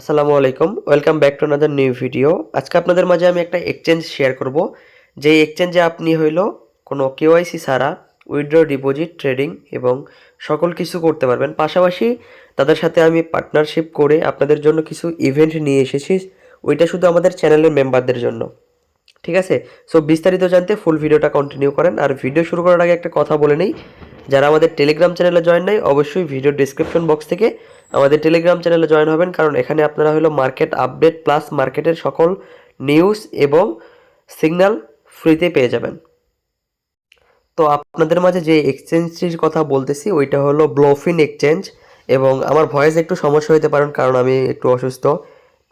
আসসালামু আলাইকুম। Welcome back to another new video আজকে আপনাদের মাঝে আমি একটা এক্সচেঞ্জ শেয়ার করব। যে এক্সচেঞ্জে আপনি হইল কোনো কেওয়াইসি ছাড়া উইথড্র ডিপোজিট ট্রেডিং এবং সকল কিছু করতে পারবেন। পাশাপাশি তাদের সাথে আমি পার্টনারশিপ করে আপনাদের জন্য কিছু ইভেন্ট নিয়ে এসেছি। ওইটা শুধু আমাদের চ্যানেলের মেম্বারদের জন্য। ঠিক আছে? সো বিস্তারিত জানতে ফুল ভিডিওটা কন্টিনিউ করেন। আর ভিডিও শুরু করার আগে একটা কথা বলে নেই। যারা আমাদের টেলিগ্রাম চ্যানেলে জয়েন নাই, অবশ্যই ভিডিও ডিসক্রিপশন বক্স থেকে আমাদের টেলিগ্রাম চ্যানেলে জয়েন হবেন। কারণ এখানে আপনারা হলো মার্কেট আপডেট প্লাস মার্কেটের সকল নিউজ এবং সিগন্যাল ফ্রিতে পেয়ে যাবেন। তো আপনাদের মাঝে যে এক্সচেঞ্জটির কথা বলতেছি, ওইটা হলো ব্লোফিন এক্সচেঞ্জ এবং আমার ভয়েস একটু সমস্যা হতে পারেন কারণ আমি একটু অসুস্থ,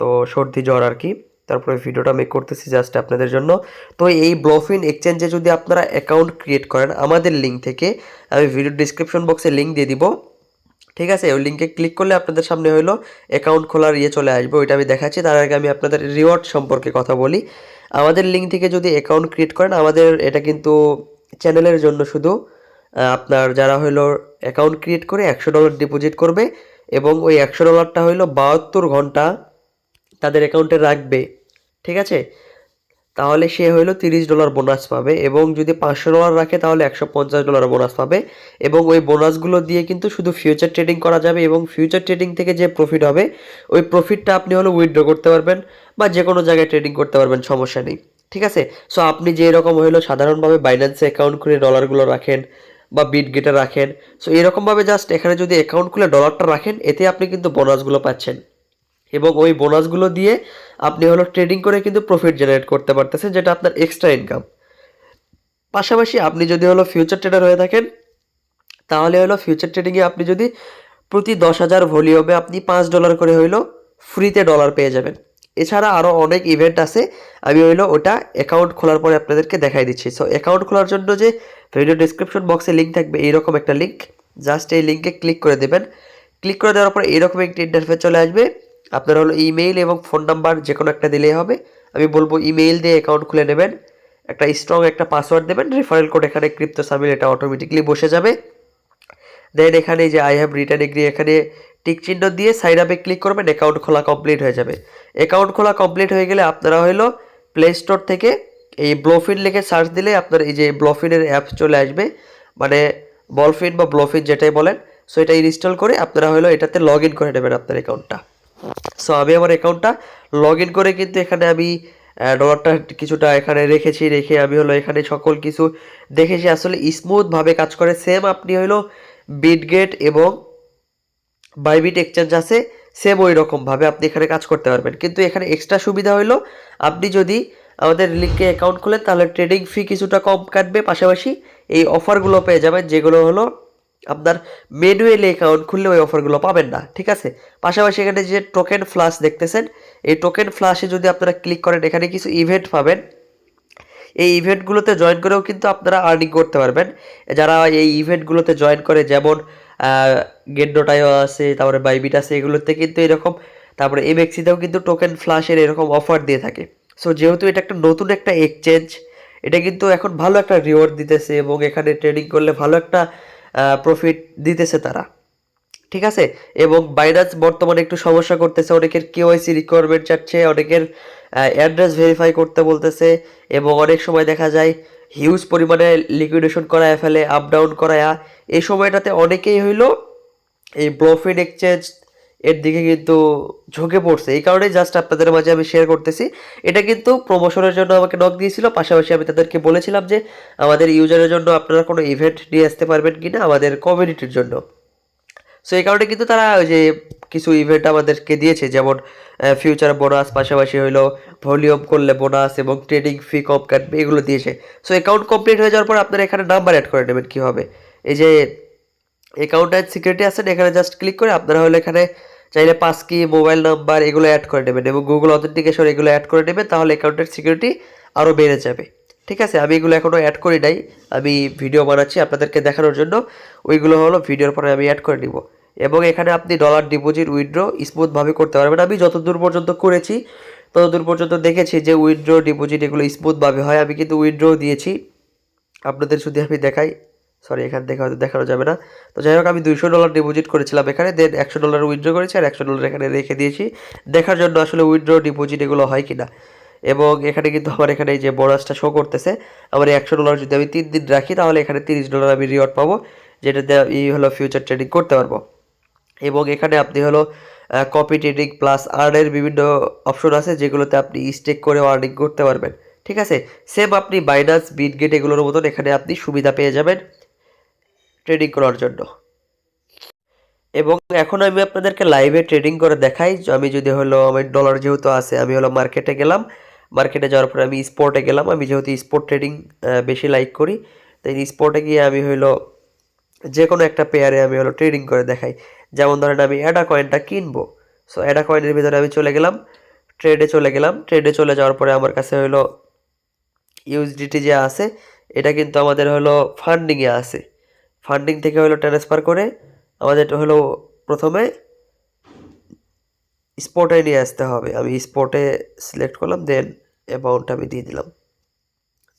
তো সর্দি, জ্বর আর কি। তারপরে ভিডিওটা মেক করতেছি জাস্ট আপনাদের জন্য। তো এই ব্লফিন এক্সচেঞ্জে যদি আপনারা অ্যাকাউন্ট ক্রিয়েট করেন, আমাদের লিঙ্ক থেকে আমি ভিডিও ডিসক্রিপশন বক্সে লিঙ্ক দিয়ে দিব। ঠিক আছে? ওই লিঙ্কে ক্লিক করলে আপনাদের সামনে হলো অ্যাকাউন্ট খোলার ইয়ে চলে আসবে, ওইটা আমি দেখাচ্ছি। তার আগে আমি আপনাদের রিওয়ার্ড সম্পর্কে কথা বলি। আমাদের লিঙ্ক থেকে যদি অ্যাকাউন্ট ক্রিয়েট করেন, আমাদের এটা কিন্তু চ্যানেলের জন্য শুধু আপনার যারা হলো অ্যাকাউন্ট ক্রিয়েট করে একশো ডলার ডিপোজিট করবে এবং ওই একশো ডলারটা হলো বাহাত্তর ঘণ্টা তাদের অ্যাকাউন্টে রাখবে। ঠিক আছে? তাহলে সে হইল তিরিশ ডলার বোনাস পাবে এবং যদি পাঁচশো ডলার রাখে তাহলে একশো পঞ্চাশ ডলার বোনাস পাবে এবং ওই বোনাসগুলো দিয়ে কিন্তু শুধু ফিউচার ট্রেডিং করা যাবে এবং ফিউচার ট্রেডিং থেকে যে প্রফিট হবে, ওই প্রফিটটা আপনি হলো উইথড্র করতে পারবেন বা যে কোনো জায়গায় ট্রেডিং করতে পারবেন, সমস্যা নেই। ঠিক আছে? সো আপনি যে এরকম হইল সাধারণভাবে বাইন্যান্সে অ্যাকাউন্ট খুলে ডলারগুলো রাখেন বা বিট গেটে রাখেন সো এরকমভাবে জাস্ট এখানে যদি অ্যাকাউন্ট খুলে ডলারটা রাখেন, এতে আপনি কিন্তু বোনাসগুলো পাচ্ছেন। এবং ওই বোনাসগুলো দিয়ে আপনি হলো ট্রেডিং করে কিন্তু প্রফিট জেনারেট করতে পারতেছেন, যেটা আপনার এক্সট্রা ইনকাম পাশাপাশি আপনি যদি হলো ফিউচার ট্রেডার হয়ে থাকেন, তাহলে হলো ফিউচার ট্রেডিংয়ে আপনি যদি প্রতি দশ হাজার ভলিউমে আপনি পাঁচ ডলার করে হইল ফ্রিতে ডলার পেয়ে যাবেন। এছাড়া আরও অনেক ইভেন্ট আছে, আমি হইল ওটা অ্যাকাউন্ট খোলার পরে আপনাদেরকে দেখাই দিচ্ছি। সো অ্যাকাউন্ট খোলার জন্য যে ভিডিও ডিসক্রিপশন বক্সে লিঙ্ক থাকবে, এইরকম একটা লিঙ্ক জাস্ট এই লিঙ্কে ক্লিক করে দেবেন। ক্লিক করে দেওয়ার পরে এরকম একটি ইন্টারফেস চলে আসবে। আপনার হলো ইমেইল এবং ফোন নাম্বার যে কোনো একটা দিলেই হবে। আমি বলব ইমেইল দিয়ে অ্যাকাউন্ট খুলে নেবেন। একটা স্ট্রং একটা পাসওয়ার্ড দেবেন। রেফারেল কোড এখানে ক্রিপ্টো সামিল এটা অটোমেটিকলি বসে যাবে। দেন এখানে যে আই হ্যাভ রিটার্ন এগ্রি এখানে টিক চিহ্ন দিয়ে সাইড আপে ক্লিক করবেন অ্যাকাউন্ট খোলা কমপ্লিট হয়ে যাবে। অ্যাকাউন্ট খোলা কমপ্লিট হয়ে গেলে আপনারা হলো প্লে স্টোর থেকে এই ব্লোফিন লিখে সার্চ দিলে আপনার এই যে ব্লোফিনের অ্যাপ চলে আসবে। মানে বলফিন বা ব্লোফিন যেটাই বলেন সো এটা ইনস্টল করে আপনারা হলো এটাতে লগ ইন করে নেবেন আপনার অ্যাকাউন্টটা সো আমি আমার অ্যাকাউন্টটা লগ ইন করে কিন্তু এখানে আমি ডলারটা কিছুটা এখানে রেখেছি, রেখে আমি হলো এখানে সকল কিছু দেখেছি। আসলে স্মুথভাবে কাজ করে। সেম আপনি হলো বিটগেট এবং বাইবিট এক্সচেঞ্জ আছে সেম ওই রকমভাবে আপনি এখানে কাজ করতে পারবেন। কিন্তু এখানে এক্সট্রা সুবিধা হলো, আপনি যদি আমাদের লিঙ্কে অ্যাকাউন্ট খোলেন, তাহলে ট্রেডিং ফি কিছুটা কম কাটবে। পাশাপাশি এই অফারগুলো পেয়ে যাবেন, যেগুলো হলো আপনার ম্যানুয়ালি অ্যাকাউন্ট খুললে ওই অফারগুলো পাবেন না, ঠিক আছে? পাশাপাশি এখানে যে টোকেন ফ্লাশ দেখতেছেন, এই টোকেন ফ্লাশে যদি আপনারা ক্লিক করেন, এখানে কিছু ইভেন্ট পাবেন। এই ইভেন্টগুলোতে জয়েন করেও কিন্তু আপনারা আর্নিং করতে পারবেন। যারা এই ইভেন্টগুলোতে জয়েন করে, যেমন গেন্ডোটাইও আছে, তারপরে বাইবিট আছে, এগুলোতে কিন্তু এরকম, তারপরে এমএক্সিতেও কিন্তু টোকেন ফ্লাশের এরকম অফার দিয়ে থাকে। সো যেহেতু এটা একটা নতুন একটা এক্সচেঞ্জ এটা কিন্তু এখন ভালো একটা রিওয়ার্ড দিতেছে এবং এখানে ট্রেডিং করলে ভালো একটা প্রফিট দিতেছে তারা। ঠিক আছে? এবং বাইনান্স বর্তমানে একটু সমস্যা করতেছে। অনেকের কেওয়াইসি রিকোয়ারমেন্ট চাচ্ছে অনেকের অ্যাড্রেস ভেরিফাই করতে বলতেছে এবং অনেক সময় দেখা যায় হিউজ পরিমাণে লিকুইডেশন করায় ফেলে আপ ডাউন করায়। এই সময়টাতে অনেকেই হইল এই প্রফিট এক্সচেঞ্জ এর দিকে কিন্তু ঝুঁকে পড়ছে। এই কারণেই জাস্ট আপনাদের মাঝে আমি শেয়ার করতেছি। এটা কিন্তু প্রমোশনের জন্য আমাকে নক দিয়েছিল। পাশাপাশি আমি তাদেরকে বলেছিলাম যে, আমাদের ইউজারের জন্য আপনারা কোনো ইভেন্ট নিয়ে আসতে পারবেন কি না আমাদের কমিউনিটির জন্য। সো এই কারণে কিন্তু তারা ওই যে কিছু ইভেন্ট আমাদেরকে দিয়েছে, যেমন ফিউচার বোনাস পাশাপাশি হইল ভলিউম করলে বোনাস এবং ট্রেডিং ফি কম কাটবে, এগুলো দিয়েছে। সো অ্যাকাউন্ট কমপ্লিট হয়ে যাওয়ার পর আপনারা এখানে নাম্বার অ্যাড করে নেবেন কীভাবে? এই যে অ্যাকাউন্ট অ্যাড সিকিউরিটি আছেন এখানে জাস্ট ক্লিক করে আপনারা হলো এখানে চাইলে পাস কি, মোবাইল নাম্বার এগুলো অ্যাড করে নেবেন এবং গুগল অথেন্টিকেশন এগুলো অ্যাড করে নেবেন, তাহলে অ্যাকাউন্টের সিকিউরিটি আরও বেড়ে যাবে। ঠিক আছে? আমি এগুলো এখনও অ্যাড করি নাই। আমি ভিডিও বানাচ্ছি আপনাদেরকে দেখানোর জন্য। ওইগুলো হলো ভিডিওর পরে আমি অ্যাড করে নিব। এবং এখানে আপনি ডলার ডিপোজিট উইথড্র স্মুথভাবে করতে পারবেন। আমি যতদূর পর্যন্ত করেছি, ততদূর পর্যন্ত দেখেছি যে উইথড্র ডিপোজিট এগুলো স্মুথভাবে হয়। আমি কিন্তু উইথড্র দিয়েছি। আপনাদের যদি আমি দেখাই। সরি এখান থেকে হয়তো দেখানো যাবে না। তো যাই হোক, আমি দুইশো ডলার ডিপোজিট করেছিলাম এখানে দেন একশো ডলার উইথড্র করেছি আর একশো ডলার এখানে রেখে দিয়েছি। দেখার জন্য আসলে উইথড্র ডিপোজিট এগুলো হয় কিনা। এবং এখানে কিন্তু আমার এখানে যে বোনাসটা শো করতেছে, আমার একশো ডলার যদি আমি তিন দিন রাখি, তাহলে এখানে তিরিশ ডলার আমি রিওয়ার্ড পাবো, যেটাতে এই হলো ফিউচার ট্রেডিং করতে পারব। এবং এখানে আপনি হলো কপি ট্রেডিং প্লাস আর্নের বিভিন্ন অপশন আছে, যেগুলোতে আপনি স্টেক করে আর্নিং করতে পারবেন। ঠিক আছে? সেম আপনি বাইনান্স বিটগেট এগুলোর মতন এখানে আপনি সুবিধা পেয়ে যাবেন। ট্রেডিং করার জন্য। এবং এখন আমি আপনাদেরকে লাইভে ট্রেডিং করে দেখাই। আমি যদি হলো আমার ডলার যেহেতু আছে, আমি হলো মার্কেটে গেলাম। মার্কেটে যাওয়ার পরে আমি স্পোর্টে গেলাম। আমি যেহেতু স্পোর্ট ট্রেডিং বেশি লাইক করি, তাই স্পোর্টে গিয়ে আমি হলো যে কোনো একটা পেয়ারে আমি হলো ট্রেডিং করে দেখাই। যেমন ধরেন আমি অ্যাডা কয়েনটা কিনবো। সো অ্যাডা কয়েনের ভিতরে আমি চলে গেলাম ট্রেডে চলে গেলাম। ট্রেডে চলে যাওয়ার পরে আমার কাছে হলো ইউএসডিটি যে আছে, এটা কিন্তু আমাদের হলো ফান্ডিংয়ে আছে। ফান্ডিং থেকে হলো ট্রান্সফার করে আমাদের হলো প্রথমে স্পটে নিয়ে আসতে হবে। আমি স্পটে সিলেক্ট করলাম দেন অ্যামাউন্ট আমি দিয়ে দিলাম।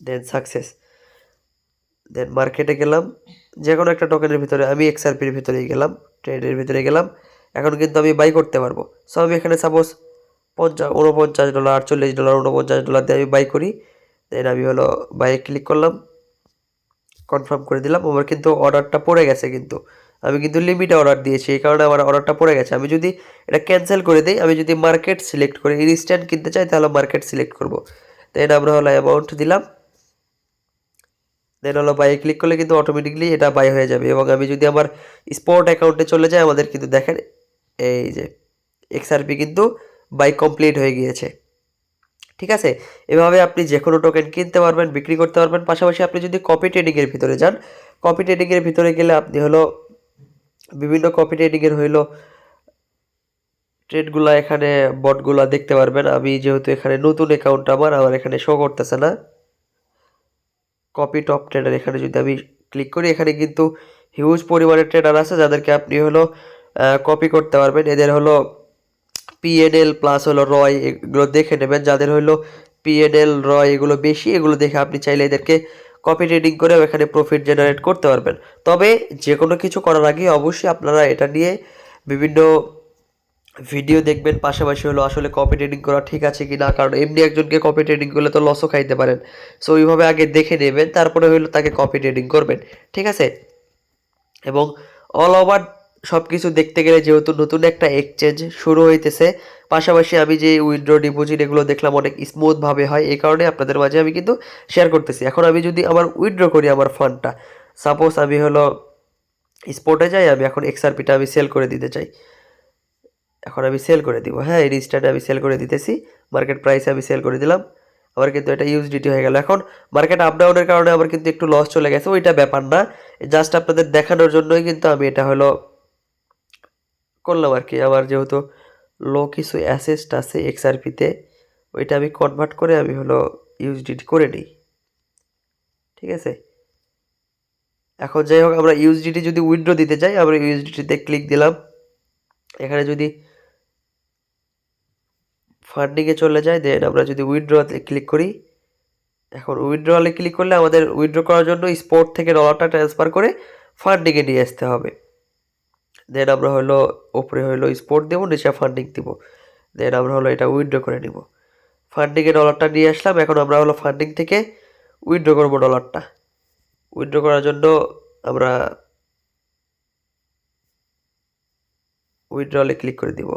দেন সাকসেস দেন মার্কেটে গেলাম। যে কোনো একটা টোকেনের ভিতরে, আমি এক্সআরপির ভিতরেই গেলাম ট্রেডের ভিতরে গেলাম। এখন কিন্তু আমি বাই করতে পারব। সো আমি এখানে সাপোজ পঞ্চাশ উনপঞ্চাশ ডলার আটচল্লিশ ডলার উনপঞ্চাশ ডলার দিয়ে আমি বাই করি। দেন আমি হলো বাইয়ে ক্লিক করলাম। কনফার্ম করে দিলাম, আমার কিন্তু অর্ডারটা পড়ে গেছে কিন্তু। আমি কিন্তু লিমিটে অর্ডার দিয়েছি, এই কারণে আমার অর্ডারটা পড়ে গেছে। আমি যদি এটা ক্যান্সেল করে দিই, আমি যদি মার্কেট সিলেক্ট করি ইনস্ট্যান্ট কিনতে চাই, তাহলে মার্কেট সিলেক্ট করব। দেন আমরা হলো অ্যামাউন্ট দিলাম। দেন হলো বাইয়ে ক্লিক করলে কিন্তু অটোমেটিকলি এটা বাই হয়ে যাবে। এবং আমি যদি আমার স্পট অ্যাকাউন্টে চলে যাই, আমাদের কিন্তু দেখেন, এই যে এক্সআরপি কিন্তু বাই কমপ্লিট হয়ে গিয়েছে। ঠিক আছে? এভাবে আপনি যে কোনো টোকেন কিনতে পারবেন, বিক্রি করতে পারবেন। পাশাপাশি আপনি যদি কপি ট্রেডিংয়ের ভিতরে যান কপি ট্রেডিংয়ের ভিতরে গেলে আপনি হলো বিভিন্ন কপি ট্রেডিংয়ের হইল ট্রেডগুলো এখানে বটগুলো দেখতে পারবেন। আমি যেহেতু এখানে নতুন অ্যাকাউন্ট আমার আমার এখানে শো করতেছে না। কপি টপ ট্রেডার এখানে যদি আমি ক্লিক করি, এখানে কিন্তু হিউজ পরিমাণের ট্রেডার আছে, যাদেরকে আপনি হলো কপি করতে পারবেন। এদের হলো পিএনএল প্লাস হলো রয়, এগুলো দেখে নেবেন। যাদের হলো পিএনএল রয় এগুলো বেশি, এগুলো দেখে আপনি চাইলে এদেরকে কপি ট্রেডিং করেও এখানে প্রফিট জেনারেট করতে পারবেন। তবে যে কোনো কিছু করার আগে অবশ্যই আপনারা এটা নিয়ে বিভিন্ন ভিডিও দেখবেন। পাশাপাশি হলো আসলে কপি ট্রেডিং করা ঠিক আছে কি না কারণ এমনি একজনকে কপি ট্রেডিং করলে তো লসও খাইতে পারেন। সো ওইভাবে আগে দেখে নেবেন, তারপরে হলো তাকে কপি ট্রেডিং করবেন। ঠিক আছে? এবং অল ওভার সব কিছু দেখতে গেলে যেহেতু নতুন একটা এক্সচেঞ্জ শুরু হইতেছে, পাশাপাশি আমি যে উইথড্র ডিপোজিট এগুলো দেখলাম অনেক স্মুথভাবে হয়, এই কারণে আপনাদের মাঝে আমি কিন্তু শেয়ার করতেছি। এখন আমি যদি আমার উইথড্র করি আমার ফান্ডটা সাপোজ আমি হলো স্পোর্টে যাই, আমি এখন এক্সআরপিটা আমি সেল করে দিতে চাই। এখন আমি সেল করে দিব। হ্যাঁ এই রিস্টার্টে আমি সেল করে দিতেছি মার্কেট প্রাইসে আমি সেল করে দিলাম আমার কিন্তু এটা ইউজডিটি হয়ে গেল। এখন মার্কেট আপ ডাউনের কারণে আমার কিন্তু একটু লস চলে গেছে, ওইটা ব্যাপার না। জাস্ট আপনাদের দেখানোর জন্যই কিন্তু আমি এটা হলো করলাম আর কি। আমার যেহেতু লো কিছু অ্যাসেস্ট আছে এক্সআরপিতে ওইটা আমি কনভার্ট করে আমি হলো ইউজডিটি করে নিই। ঠিক আছে? এখন যাই হোক, আমরা ইউজডিটি যদি উইথড্র দিতে চাই আমরা ইউজডিটিতে ক্লিক দিলাম। এখানে যদি ফান্ডিংয়ে চলে যায় দেন আমরা যদি উইথড্রতে ক্লিক করি, এখন উইথড্রলে ক্লিক করলে আমাদের উইথড্র করার জন্য স্পোর্ট থেকে ডলারটা ট্রান্সফার করে ফান্ডিংয়ে নিয়ে আসতে হবে। দেন আমরা হলো ওপরে হলো স্পোর্ট দেবো, নিচে ফান্ডিং দিব। দেন আমরা হলো এটা উইথড্র করে নিব। ফান্ডিংয়ে ডলারটা নিয়ে আসলাম, এখন আমরা হলো ফান্ডিং থেকে উইথড্র করব ডলারটা উইথড্র করার জন্য আমরা উইথড্রলে ক্লিক করে দিব।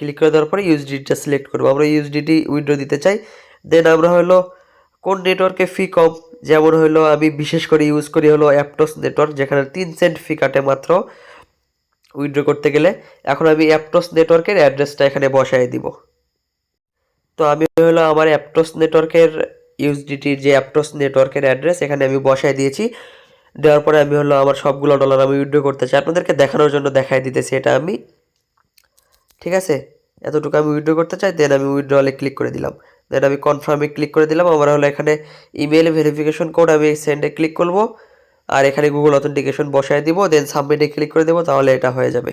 ক্লিক করে দেওয়ার পরে ইউএসডিটা সিলেক্ট করব। আমরা ইউএসডিটি উইথড্র দিতে চাই। দেন আমরা হলো কোন নেটওয়ার্কে ফি কম? যেমন হলো আমি বিশেষ করে ইউজ করি হলো অ্যাপটস নেটওয়ার্ক যেখানে তিন সেন্ট ফি কাটে মাত্র উইড্রো করতে গেলে। এখন আমি অ্যাপটস নেটওয়ার্কের অ্যাড্রেসটা এখানে বসাই দিব। তো আমি হলো আমার অ্যাপটস নেটওয়ার্কের ইউএসডিটির যে অ্যাপটস নেটওয়ার্কের অ্যাড্রেস এখানে আমি বসাই দিয়েছি। দেওয়ার পরে আমি হলো আমার সবগুলো ডলার আমি উইড্রো করতে চাই। আপনাদেরকে দেখানোর জন্য দেখাই দিতেছি এটা আমি। ঠিক আছে? এতটুকু আমি উইড্রো করতে চাই দেন আমি উইথড্রলে ক্লিক করে দিলাম। দেন আমি কনফার্মে ক্লিক করে দিলাম। আমার হলো এখানে ইমেল ভেরিফিকেশন কোড আমি সেন্ডে ক্লিক করব। আর এখানে গুগল অথেন্টিকেশন বসায় দিব। দেন সাবমিটে ক্লিক করে দেবো, তাহলে এটা হয়ে যাবে।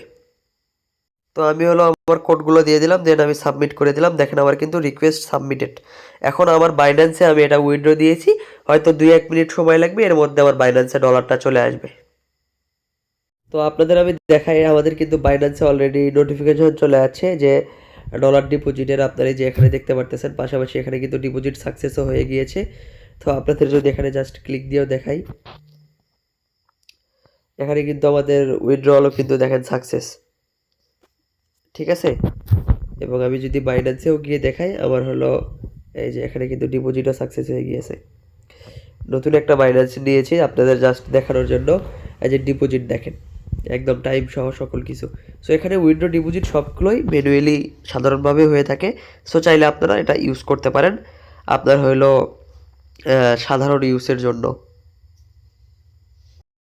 তো আমি হলো আমার কোডগুলো দিয়ে দিলাম। দেন আমি সাবমিট করে দিলাম। দেখেন আমার কিন্তু রিকোয়েস্ট সাবমিটেড এখন আমার বাইন্যান্সে আমি এটা উইথড্র দিয়েছি। হয়তো দুই এক মিনিট সময় লাগবে। এর মধ্যে আমার বাইন্যান্সে ডলারটা চলে আসবে। তো আপনাদের আমি দেখাই, আমাদের কিন্তু বাইন্যান্সে অলরেডি নোটিফিকেশন চলে আছে যে ডলার ডিপোজিটের আপনারা যে এখানে দেখতে পারতেছেন, পাশাপাশি এখানে কিন্তু ডিপোজিট সাকসেসও হয়ে গিয়েছে। তো আপনাদের যদি এখানে জাস্ট ক্লিক দিয়েও দেখাই। এখানে কিন্তু আমাদের উইথড্রলও কিন্তু দেখেন সাকসেস ঠিক আছে? এবং আমি যদি বাইন্যান্সেও গিয়ে দেখাই, আমার হলো এই যে এখানে কিন্তু ডিপোজিটও সাকসেস হয়ে গিয়েছে। নতুন একটা বাইন্যান্স নিয়েছি আপনাদের জাস্ট দেখানোর জন্য। এই যে ডিপোজিট দেখেন। একদম টাইম সহ সকল কিছু। সো এখানে উইন্ডো ডিপোজিট সবগুলোই ম্যানুয়ালি সাধারণভাবে হয়ে থাকে। সো চাইলে আপনারা এটা ইউজ করতে পারেন। আপনার হইল সাধারণ ইউজের জন্য।